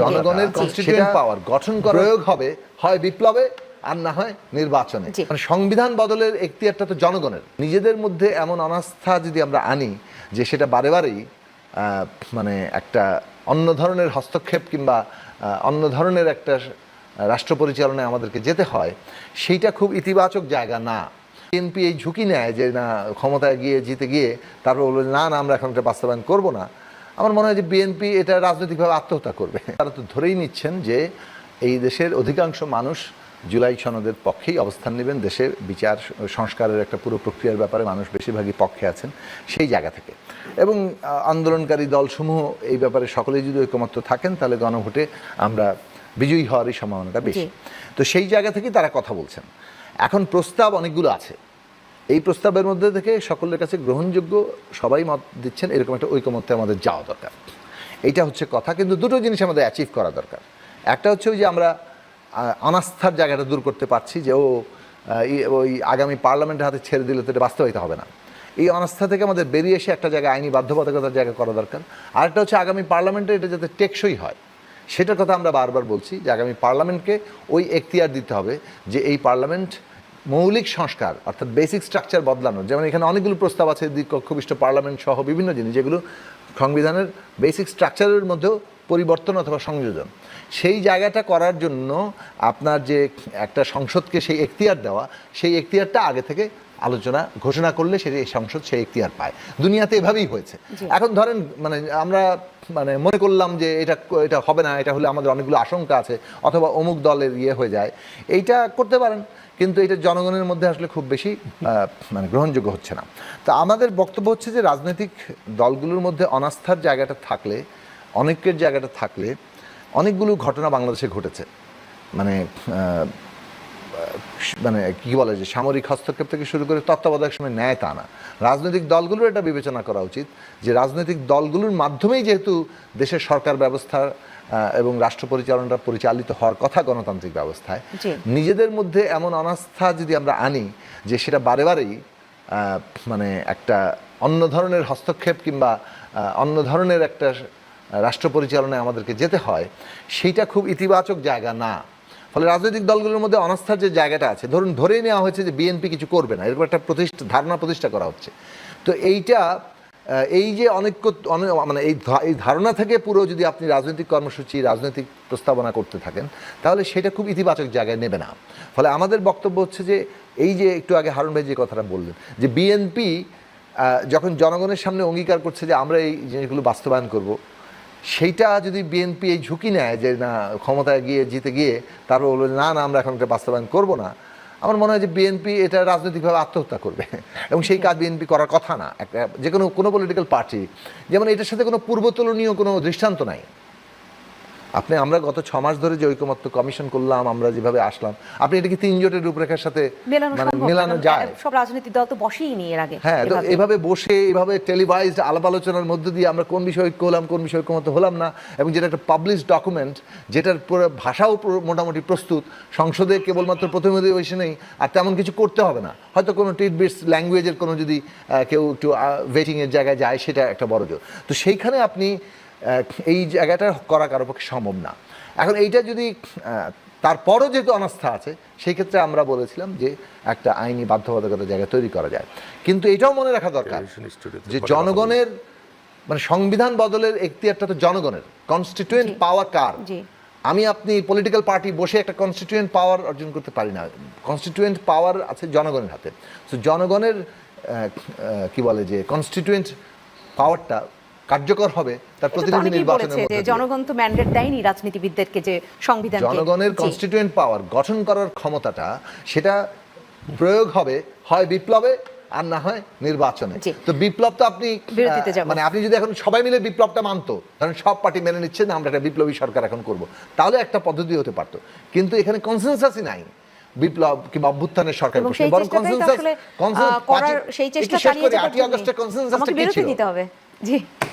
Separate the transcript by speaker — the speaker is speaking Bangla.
Speaker 1: জনগণের
Speaker 2: জি।
Speaker 1: কনস্টিটিউয়েন্ট পাওয়ার গঠন প্রয়োগ হবে। হয় বিপ্লবে আর না হয় নির্বাচনে। মানে সংবিধান বদলের এখতিয়ারটা তো জনগণের। নিজেদের মধ্যে এমন অনাস্থা যদি আমরা আনি যে সেটা বারে বারেই মানে একটা অন্য ধরনের হস্তক্ষেপ কিংবা অন্য ধরনের একটা রাষ্ট্র পরিচালনায় আমাদেরকে যেতে হয় সেইটা খুব ইতিবাচক জায়গা না। বিএনপি এই ঝুঁকি নেয় যে না ক্ষমতায় গিয়ে জিতে গিয়ে তারপর বলবে না না আমরা এখন এটা বাস্তবায়ন করব না। আমার মনে হয় যে বিএনপি এটা রাজনৈতিকভাবে আত্মহত্যা করবে। তারা তো ধরেই নিচ্ছেন যে এই দেশের অধিকাংশ মানুষ জুলাই সনদের পক্ষেই অবস্থান নেবেন। দেশে বিচার সংস্কারের একটা পুরো প্রক্রিয়ার ব্যাপারে মানুষ বেশিরভাগই পক্ষে আছেন সেই জায়গা থেকে। এবং আন্দোলনকারী দলসমূহ এই ব্যাপারে সকলেই যদি ঐকমত্য থাকেন তাহলে গণভোটে আমরা বিজয়ী হওয়ারই সম্ভাবনাটা বেশি। তো সেই জায়গা থেকেই তারা কথা বলছেন। এখন প্রস্তাব অনেকগুলো আছে। এই প্রস্তাবের মধ্যে থেকে সকলের কাছে গ্রহণযোগ্য সবাই মত দিচ্ছেন, এরকম একটা ঐকমত্যে আমাদের যাওয়া দরকার। এইটা হচ্ছে কথা, কিন্তু দুটো জিনিস আমাদের অ্যাচিভ করা দরকার। একটা হচ্ছে ওই যে আমরা অনাস্থার জায়গাটা দূর করতে পারছি যে ও ওই আগামী পার্লামেন্টের হাতে ছেড়ে দিলে তো এটা বাস্তবায়িত হবে না। এই অনাস্থা থেকে আমাদের বেরিয়ে এসে একটা জায়গায় আইনি বাধ্যবাধকতার জায়গা করা দরকার। আরেকটা হচ্ছে আগামী পার্লামেন্টে এটা যাতে টেকসই হয়, সেটার কথা আমরা বারবার বলছি যে আগামী পার্লামেন্টকে ওই এখতিয়ার দিতে হবে যে এই পার্লামেন্ট মৌলিক সংস্কার, অর্থাৎ বেসিক স্ট্রাকচার বদলানো, যেমন এখানে অনেকগুলো প্রস্তাব আছে দ্বিকক্ষবিষ্ট পার্লামেন্ট সহ বিভিন্ন জিনিস, যেগুলো সংবিধানের বেসিক স্ট্রাকচারের মধ্যেও পরিবর্তন অথবা সংযোজন। সেই জায়গাটা করার জন্য আপনার যে একটা সংসদকে সেই এখতিয়ার দেওয়া সেই এখতিয়ারটা আগে থেকে আলোচনা ঘোষণা করলে সেটা সংসদ সেই এখতিয়ার পায়। দুনিয়াতে এভাবেই হয়েছে। এখন ধরেন মানে আমরা মানে মনে করলাম যে এটা এটা হবে না এটা হলে আমাদের অনেকগুলো আশঙ্কা আছে অথবা অমুক দলের ইয়ে হয়ে যায়। এইটা করতে পারেন কিন্তু এটা জনগণের মধ্যে আসলে খুব বেশি মানে গ্রহণযোগ্য হচ্ছে না। তো আমাদের বক্তব্য হচ্ছে যে রাজনৈতিক দলগুলোর মধ্যে অনাস্থার জায়গাটা থাকলে অনেকের জায়গাটা থাকলে অনেকগুলো ঘটনা বাংলাদেশে ঘটেছে। মানে মানে কি বলে যে সামরিক হস্তক্ষেপ থেকে শুরু করে তত্ত্বাবধায়ক সময় ন্যায় তা না। রাজনৈতিক দলগুলোর এটা বিবেচনা করা উচিত যে রাজনৈতিক দলগুলোর মাধ্যমেই যেহেতু দেশের সরকার ব্যবস্থা এবং রাষ্ট্র পরিচালনাটা পরিচালিত হওয়ার কথা গণতান্ত্রিক ব্যবস্থায় নিজেদের মধ্যে এমন অনাস্থা যদি আমরা আনি যে সেটা বারে বারেই মানে একটা অন্য ধরনের হস্তক্ষেপ কিংবা অন্য ধরনের একটা রাষ্ট্র পরিচালনায় আমাদেরকে যেতে হয়, সেইটা খুব ইতিবাচক জায়গা না। ফলে রাজনৈতিক দলগুলোর মধ্যে অনাস্থার যে জায়গাটা আছে, ধরুন ধরেই নেওয়া হয়েছে যে বিএনপি কিছু করবে না, এরকম একটা প্রতিষ্ঠা, ধারণা প্রতিষ্ঠা করা হচ্ছে। তো এইটা এই যে অনেক মানে এই এই ধারণা থেকে পুরো যদি আপনি রাজনৈতিক কর্মসূচি, রাজনৈতিক প্রস্তাবনা করতে থাকেন, তাহলে সেটা খুব ইতিবাচক জায়গায় নেবে না। ফলে আমাদের বক্তব্য হচ্ছে যে, এই যে একটু আগে হারুন ভাই যে কথাটা বললেন, যে বিএনপি যখন জনগণের সামনে অঙ্গীকার করছে যে আমরা এই জিনিসগুলো বাস্তবায়ন করব সেইটা যদি বিএনপি এই ঝুঁকি নেয় যে না, ক্ষমতায় গিয়ে, জিতে গিয়ে, তারপর বলবে, না না, আমরা এখন এটা বাস্তবায়ন করব না। আমার মনে হয় যে বিএনপি এটা রাজনৈতিকভাবে আত্মহত্যা করবে। এবং সেই কাজ বিএনপি করার কথা না। একটা যে কোনো কোনো পলিটিক্যাল পার্টি যেমন এটার সাথে কোনো পূর্বতুলনীয় কোনো দৃষ্টান্ত নাই। আপনি আমরা গত ছ মাস ধরে যে ঐকমত্য কমিশন করলাম আমরা যেভাবে আসলাম আপনি এটা কি তিন জোটের রূপরেখার সাথে
Speaker 2: মেলানো
Speaker 1: মানে মেলানো যায়?
Speaker 2: সব রাজনৈতিক দল তো বসেই নি এর আগে
Speaker 1: হ্যাঁ তো
Speaker 2: এভাবে।
Speaker 1: বসে এভাবে টেলিভাইজড আলাপ আলোচনার মধ্যে দিয়ে আমরা কোন বিষয়ে ঐক্য হলাম কোন বিষয়ে ঐক্যমত হলাম না এবং যেটা একটা পাবলিশ ডকুমেন্ট যেটার পুরো ভাষাও মোটামুটি প্রস্তুত সংসদে কেবলমাত্র প্রথম অধিবেশনেই আর তেমন কিছু করতে হবে না। হয়তো কোনো টিটবিটস ল্যাঙ্গুয়েজের কোনো যদি কেউ একটু ওয়েটিংয়ের জায়গায় যায় সেটা একটা বড় জোর। তো সেইখানে আপনি এই জায়গাটা করা কারও পক্ষে সম্ভব না। এখন এইটা যদি তারপরও যেহেতু অনাস্থা আছে সেই ক্ষেত্রে আমরা বলেছিলাম যে একটা আইনি বাধ্যবাধকতা জায়গা তৈরি করা যায়। কিন্তু এটাও মনে রাখা দরকার যে জনগণের মানে সংবিধান বদলের এখতিয়ারটা তো জনগণের। কনস্টিটিউয়েন্ট পাওয়ার কার? আমি আপনি পলিটিক্যাল পার্টি বসে একটা কনস্টিটিউয়েন্ট পাওয়ার অর্জন করতে পারি না। কনস্টিটিউয়েন্ট পাওয়ার আছে জনগণের হাতে। তো জনগণের কি বলে যে কনস্টিটিউয়েন্ট পাওয়ারটা কার্যকর হবে তার প্রতিনিধি নির্বাচনের
Speaker 2: যে জনগণ তো ম্যান্ডেট দেয়নি রাজনীতিবিদদেরকে যে সংবিধান
Speaker 1: জনগণের কনস্টিটিউয়েন্ট পাওয়ার গঠন করার ক্ষমতাটা সেটা প্রয়োগ হবে হয় বিপ্লবে আর না হয় নির্বাচনে। তো বিপ্লব তো আপনি। মানে আপনি যদি এখন সবাই মিলে বিপ্লবটা মানতো ধরেন সব পার্টি মেনে নিচ্ছে না আমরা একটা বিপ্লবী সরকার এখন করব তাহলে একটা পদ্ধতি হতে পারতো। কিন্তু এখানে কনসেনসাসই নাই বিপ্লব কিংবা অভ্যুত্থানের সরকার বরং
Speaker 2: আহ, করার সেই চেষ্টা চালিয়ে যেতে
Speaker 1: consensusটা
Speaker 2: আমাকে বিরতি
Speaker 1: ছিল?
Speaker 2: হবে। জি।